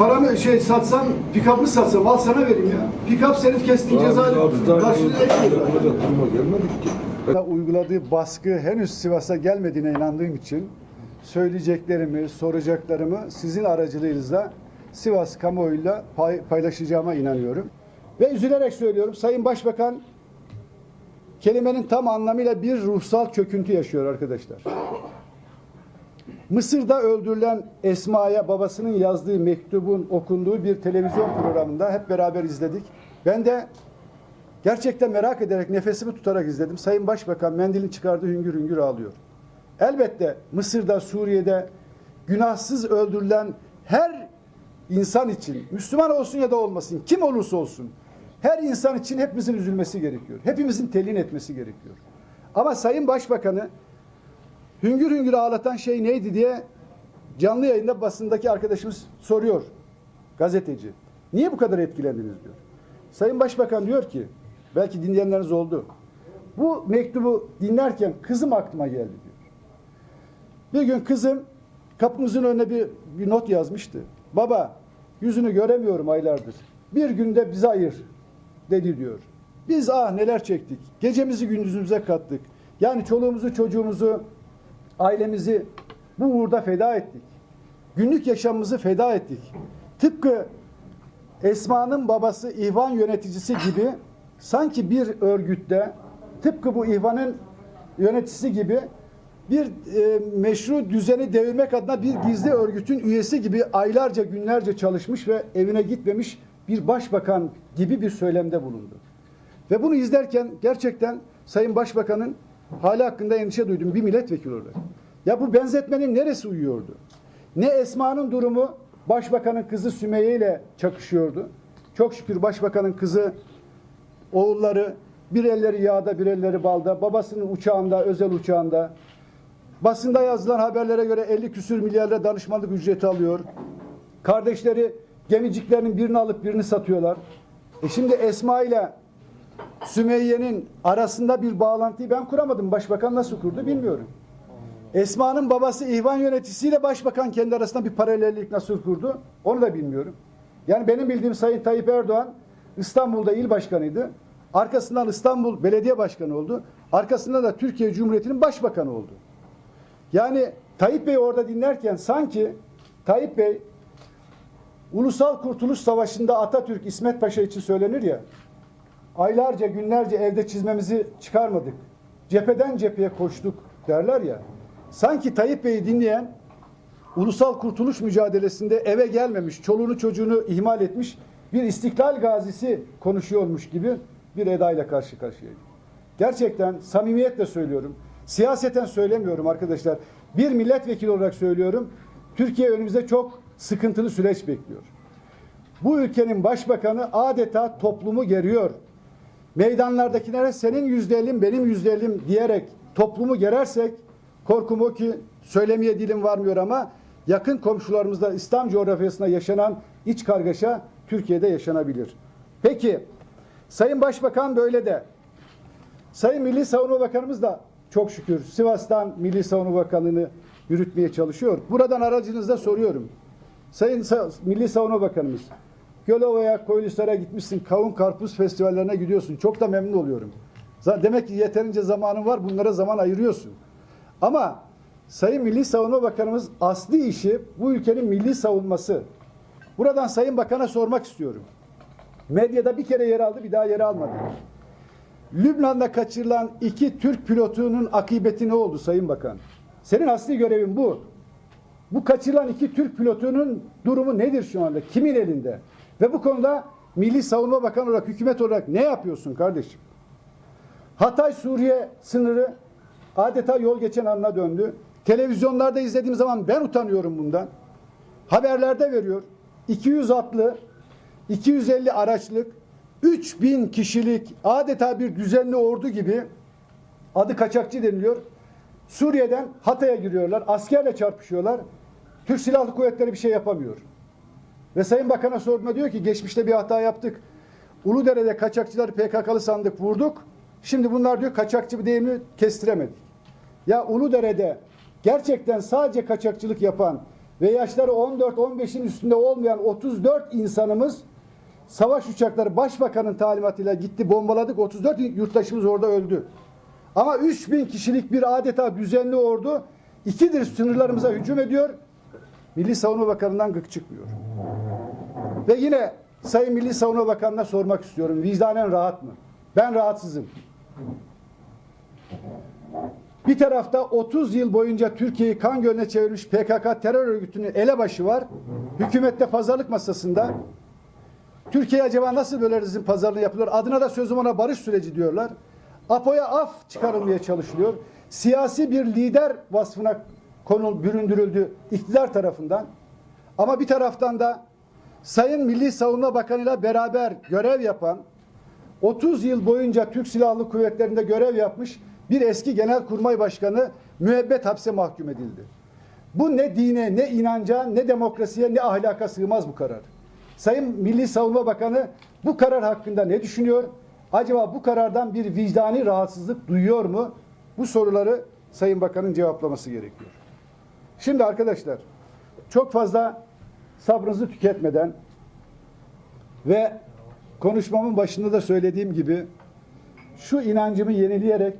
paramı şey satsam, pikapı satsam al sana vereyim ya. Pikap senin kestiğin ceza karşılığında gelmedik ki. uyguladığı baskı henüz Sivas'a gelmediğine inandığım için söyleyeceklerimi, soracaklarımı sizin aracılığınızla Sivas kamuoyuyla pay- paylaşacağıma inanıyorum. Ve üzülerek söylüyorum Sayın Başbakan kelimenin tam anlamıyla bir ruhsal çöküntü yaşıyor arkadaşlar. Mısır'da öldürülen Esma'ya babasının yazdığı mektubun okunduğu bir televizyon programında hep beraber izledik. Ben de gerçekten merak ederek nefesimi tutarak izledim. Sayın Başbakan mendilini çıkardı hüngür hüngür ağlıyor. Elbette Mısır'da, Suriye'de günahsız öldürülen her insan için, Müslüman olsun ya da olmasın, kim olursa olsun, her insan için hepimizin üzülmesi gerekiyor. Hepimizin telin etmesi gerekiyor. Ama Sayın Başbakanı hüngür hüngür ağlatan şey neydi diye canlı yayında basındaki arkadaşımız soruyor. Gazeteci. Niye bu kadar etkilendiniz diyor. Sayın Başbakan diyor ki, belki dinleyenleriniz oldu. Bu mektubu dinlerken kızım aklıma geldi diyor. Bir gün kızım kapımızın önüne bir, bir not yazmıştı. Baba yüzünü göremiyorum aylardır. Bir günde bize ayır dedi diyor. Biz ah neler çektik. Gecemizi gündüzümüze kattık. Yani çoluğumuzu çocuğumuzu ailemizi bu uğurda feda ettik. Günlük yaşamımızı feda ettik. Tıpkı Esma'nın babası İhvan yöneticisi gibi sanki bir örgütte tıpkı bu İhvan'ın yöneticisi gibi bir e, meşru düzeni devirmek adına bir gizli örgütün üyesi gibi aylarca günlerce çalışmış ve evine gitmemiş bir başbakan gibi bir söylemde bulundu. Ve bunu izlerken gerçekten Sayın Başbakan'ın hali hakkında endişe duydum bir milletvekili olarak. Ya bu benzetmenin neresi uyuyordu? Ne Esma'nın durumu Başbakanın kızı Sümeyye ile çakışıyordu. Çok şükür Başbakanın kızı oğulları bir elleri yağda bir elleri balda babasının uçağında özel uçağında basında yazılan haberlere göre 50 küsür milyarla danışmanlık ücreti alıyor. Kardeşleri gemiciklerinin birini alıp birini satıyorlar. E şimdi Esma ile Sümeyye'nin arasında bir bağlantıyı ben kuramadım. Başbakan nasıl kurdu bilmiyorum. Esma'nın babası İhvan yöneticisiyle başbakan kendi arasında bir paralellik nasıl kurdu onu da bilmiyorum. Yani benim bildiğim Sayın Tayyip Erdoğan İstanbul'da il başkanıydı. Arkasından İstanbul Belediye Başkanı oldu. Arkasından da Türkiye Cumhuriyeti'nin başbakanı oldu. Yani Tayyip Bey orada dinlerken sanki Tayyip Bey Ulusal Kurtuluş Savaşı'nda Atatürk İsmet Paşa için söylenir ya aylarca günlerce evde çizmemizi çıkarmadık. Cepheden cepheye koştuk derler ya. Sanki Tayyip Bey'i dinleyen ulusal kurtuluş mücadelesinde eve gelmemiş, çoluğunu çocuğunu ihmal etmiş bir istiklal gazisi konuşuyormuş gibi bir edayla karşı karşıyaydı. Gerçekten samimiyetle söylüyorum. Siyaseten söylemiyorum arkadaşlar. Bir milletvekili olarak söylüyorum. Türkiye önümüzde çok sıkıntılı süreç bekliyor. Bu ülkenin başbakanı adeta toplumu geriyor. Meydanlardakilere senin yüzde ellim benim yüzde ellim diyerek toplumu gerersek korkum o ki söylemeye dilim varmıyor ama yakın komşularımızda İslam coğrafyasında yaşanan iç kargaşa Türkiye'de yaşanabilir. Peki Sayın Başbakan böyle de Sayın Milli Savunma Bakanımız da çok şükür Sivas'tan Milli Savunma Bakanlığı'nı yürütmeye çalışıyor. Buradan aracınızda soruyorum. Sayın Sa- Milli Savunma Bakanımız, Gölova'ya, Koylisar'a gitmişsin, kavun karpuz festivallerine gidiyorsun. Çok da memnun oluyorum. Demek ki yeterince zamanın var, bunlara zaman ayırıyorsun. Ama Sayın Milli Savunma Bakanımız asli işi bu ülkenin milli savunması. Buradan Sayın Bakan'a sormak istiyorum. Medyada bir kere yer aldı, bir daha yer almadı. Lübnan'da kaçırılan iki Türk pilotunun akıbeti ne oldu Sayın Bakan? Senin asli görevin bu. Bu kaçırılan iki Türk pilotunun durumu nedir şu anda? Kimin elinde? Ve bu konuda Milli Savunma Bakanı olarak, hükümet olarak ne yapıyorsun kardeşim? Hatay Suriye sınırı adeta yol geçen anına döndü. Televizyonlarda izlediğim zaman ben utanıyorum bundan. Haberlerde veriyor. 200 atlı, 250 araçlık, 3000 kişilik adeta bir düzenli ordu gibi adı kaçakçı deniliyor. Suriye'den Hatay'a giriyorlar. Askerle çarpışıyorlar. Türk Silahlı Kuvvetleri bir şey yapamıyor. Ve Sayın Bakan'a sorduğunda diyor ki geçmişte bir hata yaptık. Uludere'de kaçakçıları PKK'lı sandık vurduk. Şimdi bunlar diyor kaçakçı bir deyimini kestiremedik. Ya Uludere'de gerçekten sadece kaçakçılık yapan ve yaşları 14-15'in üstünde olmayan 34 insanımız savaş uçakları başbakanın talimatıyla gitti bombaladık. 34 yurttaşımız orada öldü. Ama 3000 kişilik bir adeta düzenli ordu ikidir sınırlarımıza hücum ediyor. Milli Savunma Bakanı'ndan gık çıkmıyor. Ve yine Sayın Milli Savunma Bakanı'na sormak istiyorum. Vicdanen rahat mı? Ben rahatsızım. Bir tarafta 30 yıl boyunca Türkiye'yi kan gölüne çevirmiş PKK terör örgütünün elebaşı var. Hükümette pazarlık masasında. Türkiye acaba nasıl böyle rızın pazarlığı yapılıyor? Adına da sözüm ona barış süreci diyorlar. APO'ya af çıkarılmaya çalışılıyor. Siyasi bir lider vasfına konu büründürüldü iktidar tarafından. Ama bir taraftan da Sayın Milli Savunma Bakanı'yla beraber görev yapan 30 yıl boyunca Türk Silahlı Kuvvetleri'nde görev yapmış bir eski Genelkurmay Başkanı müebbet hapse mahkum edildi. Bu ne dine, ne inanca, ne demokrasiye, ne ahlaka sığmaz bu karar. Sayın Milli Savunma Bakanı bu karar hakkında ne düşünüyor? Acaba bu karardan bir vicdani rahatsızlık duyuyor mu? Bu soruları Sayın Bakan'ın cevaplaması gerekiyor. Şimdi arkadaşlar çok fazla sabrınızı tüketmeden ve konuşmamın başında da söylediğim gibi şu inancımı yenileyerek